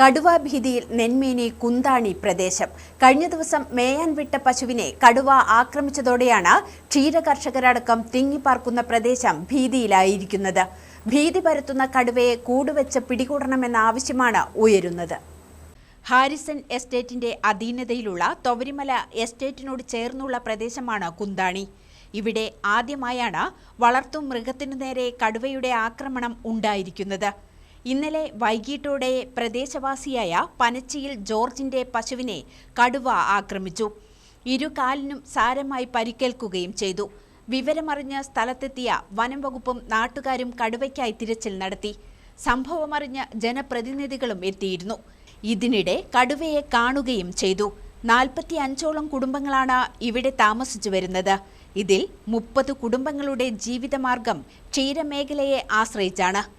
കടുവ ഭീതിയിൽ നെന്മേനി കുന്താണി പ്രദേശം. കഴിഞ്ഞ ദിവസം മേയാൻ വിട്ട പശുവിനെ കടുവ ആക്രമിച്ചതോടെയാണ് ക്ഷീരകർഷകരടക്കം തിങ്ങിപ്പാർക്കുന്ന പ്രദേശം ഭീതിയിലായിരിക്കുന്നത്. ഭീതി പരത്തുന്ന കടുവയെ കൂടുവെച്ച് പിടികൂടണമെന്ന ആവശ്യമാണ് ഉയരുന്നത്. ഹാരിസൺ എസ്റ്റേറ്റിന്റെ അധീനതയിലുള്ള തൊവരിമല എസ്റ്റേറ്റിനോട് ചേർന്നുള്ള പ്രദേശമാണ് കുന്താണി. ഇവിടെ ആദ്യമായാണ് വളർത്തു മൃഗത്തിനു നേരെ കടുവയുടെ ആക്രമണം ഉണ്ടായിരിക്കുന്നത്. ഇന്നലെ വൈകിട്ടോടെ പ്രദേശവാസിയായ പനച്ചിയിൽ ജോർജിന്റെ പശുവിനെ കടുവ ആക്രമിച്ചു. ഇരു കാലിനും സാരമായി പരിക്കേൽക്കുകയും ചെയ്തു. വിവരമറിഞ്ഞ് സ്ഥലത്തെത്തിയ വനം വകുപ്പും നാട്ടുകാരും കടുവയ്ക്കായി തിരച്ചിൽ നടത്തി. സംഭവമറിഞ്ഞ് ജനപ്രതിനിധികളും എത്തിയിരുന്നു. ഇതിനിടെ കടുവയെ കാണുകയും ചെയ്തു. നാൽപ്പത്തി അഞ്ചോളം കുടുംബങ്ങളാണ് ഇവിടെ താമസിച്ചു വരുന്നത്. ഇതിൽ മുപ്പത് കുടുംബങ്ങളുടെ ജീവിതമാർഗം ക്ഷീരമേഖലയെ ആശ്രയിച്ചാണ്.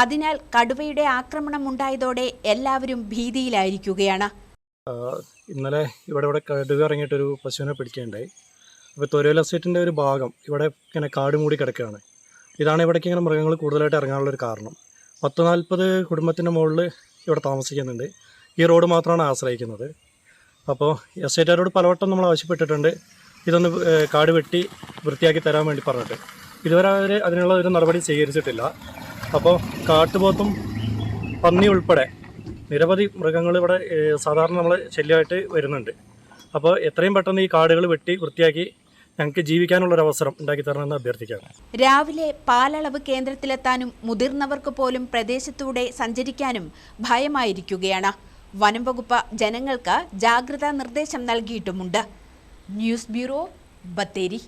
അതിനാൽ കടുവയുടെ ആക്രമണം ഉണ്ടായതോടെ എല്ലാവരും ഭീതിയിലായിരിക്കുകയാണ്. ഇന്നലെ ഇവിടെ ഇവിടെ കടുവ ഇറങ്ങിയിട്ടൊരു പശുവിനെ പിടിക്കുകയുണ്ടായി. അപ്പോൾ തൊരേല എസ്റ്റേറ്റിന്റെ ഒരു ഭാഗം ഇവിടെ ഇങ്ങനെ കാട് മൂടി കിടക്കുകയാണ്. ഇതാണ് ഇവിടേക്ക് ഇങ്ങനെ മൃഗങ്ങൾ കൂടുതലായിട്ട് ഇറങ്ങാനുള്ള ഒരു കാരണം. പത്ത് നാൽപ്പത് കുടുംബത്തിന്റെ മുകളിൽ ഇവിടെ താമസിക്കുന്നുണ്ട്. ഈ റോഡ് മാത്രമാണ് ആശ്രയിക്കുന്നത്. അപ്പോൾ എസ്റ്റേറ്റുകാരോട് പലവട്ടം നമ്മൾ ആവശ്യപ്പെട്ടിട്ടുണ്ട്. ഇതൊന്ന് കാട് വെട്ടി വൃത്തിയാക്കി തരാൻ വേണ്ടി പറഞ്ഞിട്ട്. ഇതുവരെ അവർ അതിനുള്ള ഒരു നടപടി സ്വീകരിച്ചിട്ടില്ല. അപ്പോൾ കാട്ടുപോത്തും പന്നി ഉൾപ്പെടെ നിരവധി മൃഗങ്ങൾ ഇവിടെ സാധാരണ നമ്മൾ ശല്യമായിട്ട് വരുന്നുണ്ട്. അപ്പോൾ എത്രയും പെട്ടെന്ന് ഈ കാടുകൾ വെട്ടി വൃത്തിയാക്കി ഞങ്ങൾക്ക് ജീവിക്കാനുള്ളൊരു അവസരം ഉണ്ടാക്കി തരണമെന്ന് അഭ്യർത്ഥിക്കുകയാണ്. രാവിലെ പാലളവ് കേന്ദ്രത്തിലെത്താനും മുതിർന്നവർക്ക് പോലും പ്രദേശത്തൂടെ സഞ്ചരിക്കാനും ഭയമായിരിക്കുകയാണ്. വനം വകുപ്പ് ജനങ്ങൾക്ക് ജാഗ്രതാ നിർദ്ദേശം നൽകിയിട്ടുമുണ്ട്. News bureau Bathery.